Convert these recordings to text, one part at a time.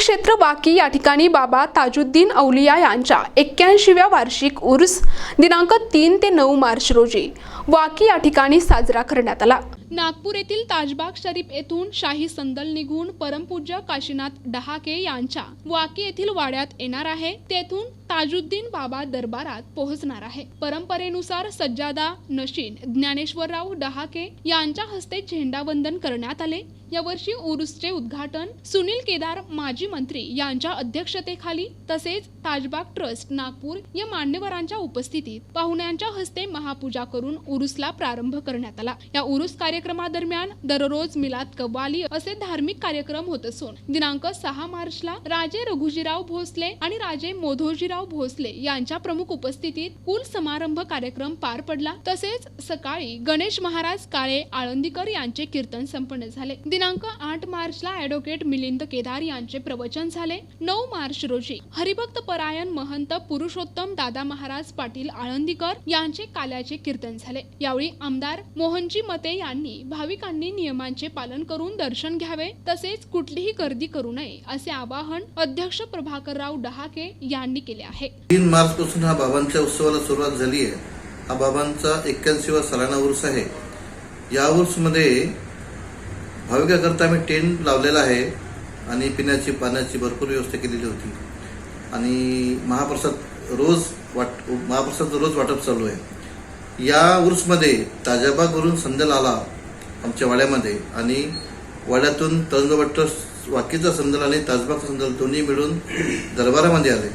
क्षेत्र वाकी या ठिकाणी बाबा ताजुद्दीन औलिया यांच्या एक्क्याऐंशीव्या वार्षिक उर्स दिनांक तीन ते नऊ मार्च रोजी वाकी या ठिकाणी साजरा करण्यात आला. नागपूर येथील ताजबाग शरीफ येथून शाही संदल निघून परमपूज्य काशीनाथ डहाके यांच्या वाकी येथील वाड्यात येणार आहे. तेथून ताजुद्दीन बाबा दरबारात पोहोचणार आहे. परंपरेनुसार सज्जादा नशीन ज्ञानेश्वरराव डहाके यांच्या हस्ते झेंडावंदन करण्यात आले. यावर्षी उरुसचे उद्घाटन सुनील केदार माजी मंत्री यांच्या अध्यक्षतेखाली तसेच ताजबाग ट्रस्ट नागपूर या मान्यवरांच्या उपस्थितीत पाहुण्यांच्या हस्ते महापूजा करून उरुसला प्रारंभ करण्यात आला. या उरुस कार्यक्रमादरम्यान दररोज मिलाद कव्वाली असे धार्मिक कार्यक्रम होत असून दिनांक सहा मार्चला राजे रघुजीराव भोसले आणि राजे मोधोजीराव भोसले यांच्या प्रमुख उपस्थितीत कुल समारंभ कार्यक्रम पार पडला. तसेच सकाळी गणेश महाराज काळे आळंदीकर यांचे कीर्तन संपन्न झाले. दिनांक आठ मार्चला ऍडव्होकेट मिलिंद केदार यांचे प्रवचन झाले. नऊ मार्च रोजी हरिभक्त परायण महंत पुरुषोत्तम दादा महाराज पाटील आळंदीकर यांचे काल्याचे कीर्तन झाले. यावेळी आमदार मोहनजी मते यांनी भाविकांनी नियमांचे पालन करून दर्शन घ्यावे. तसेच कुठलीही गर्दी करू नये असे आवाहन अध्यक्ष प्रभाकरराव डहाके यांनी केले आहे. तीन मार्च पासून हा बाबांच्या उत्सवाला सुरुवात झाली आहे. हा बाबांचा एक्क्याऐंशीवा सालाना उर्स आहे. या उर्समध्ये भाविकाकरता आम्ही टेंट लावलेला आहे आणि पिण्याची पाण्याची भरपूर व्यवस्था केलेली होती. आणि महाप्रसाद रोज वाट महाप्रसाद रोज वाटप चालू आहे. या उर्समध्ये ताजाबागवरून संदल आला आमच्या वाड्यामध्ये आणि वाड्यातून तळंगभट्ट वाकीचा संदल आणि ताजबागचा संदल दोन्ही मिळून दरबारामध्ये आले.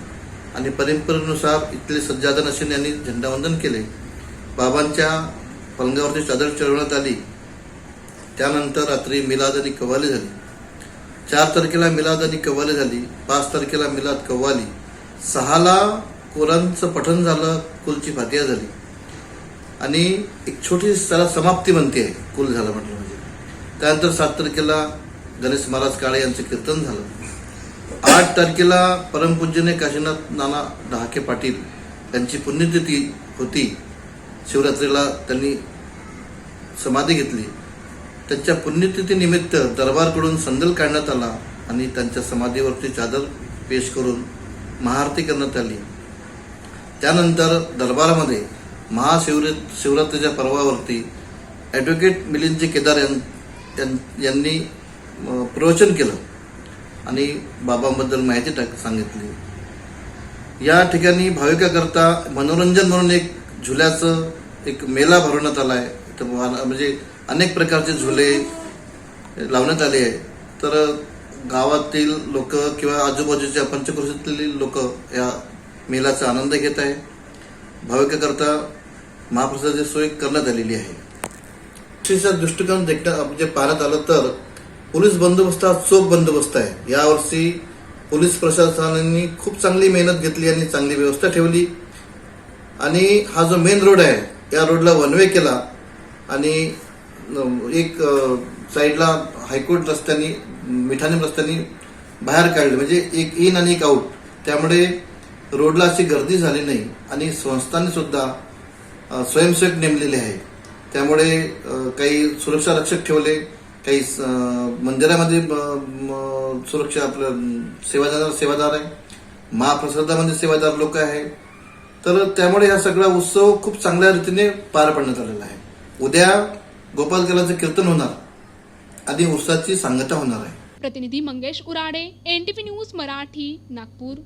आणि परंपरेनुसार इथले सज्जादा नशीन यांनी झेंडावंदन केले. बाबांच्या पलंगावरती चादर चढवण्यात आली. त्यानंतर रात्री मिलाद आणि कव्वाली झाली. चार तारखेला मिलाद आणि कव्वाली झाली. पाच तारखेला मिलाद कव्वाली. सहाला कोरांचं पठण झालं कुलची फातिया झाली. आणि एक छोटी त्याला समाप्ती म्हणते आहे कुल झालं म्हटलं म्हणजे. त्यानंतर सात तारखेला गणेश महाराज काळे यांचं कीर्तन झालं. आठ तारखेला परमपूज्यने काशीनाथ नाना डहाके पाटील यांची पुण्यतिथी होती. शिवरात्रीला त्यांनी समाधी घेतली. त्यांच्या पुण्यतिथीनिमित्त दरबारकडून संदल काढण्यात आला आणि त्यांच्या समाधीवरती चादर पेश करून महाआरती करण्यात आली. त्यानंतर दरबारामध्ये महाशिवरे शिवरात्रीच्या पर्वावरती ॲडव्होकेट मिलिंदजी केदार यां यां- यांनी प्रवचन केलं. आणि बाबांबद्दल माहिती टाक सांगितली. या ठिकाणी भाविकाकरता मनोरंजन म्हणून एक झुल्याचं एक मेला भरवण्यात आला आहे तर म्हणजे अनेक प्रकारचे झुले लावण्यात आले आहे तर गावातील लोक किंवा आजूबाजूच्या पंचक्रोशीतील लोक या मेलाचा आनंद घेत आहे भाविकाकरता महाप्रसादाची सोय करण्यात आलेली आहे. दृष्टिकोन देखता म्हणजे पाहण्यात आलं तर पोलीस बंदोबस्त हा चोख बंदोबस्त आहे. यावर्षी पोलीस प्रशासनाने खूप चांगली मेहनत घेतली आणि चांगली व्यवस्था ठेवली. आणि हा जो मेन रोड आहे या रोडला वन वे केला आणि एक साईडला हायकोर्ट रस्त्याने मिठानी रस्त्याने बाहेर काढले. म्हणजे एक इन आणि एक आऊट त्यामुळे रोडला अशी गर्दी झाली नाही आणि संस्थांनी सुद्धा स्वयंसेवक नेमलेले आहे. त्यामुळे काही सुरक्षा रक्षक ठेवले. काही मंदिरामध्ये सुरक्षा आपलं सेवादार सेवादार आहे. महाप्रसादामध्ये सेवादार लोक आहे. तर त्यामुळे हा सगळा उत्सव खूप चांगल्या रीतीने पार पडण्यात आलेला आहे. उद्या गोपाल कीर्तन होणार. आणि उत्सवाची सांगता होणार आहे. प्रतिनिधी मंगेश उराडे एनटीपी न्यूज मराठी नागपूर.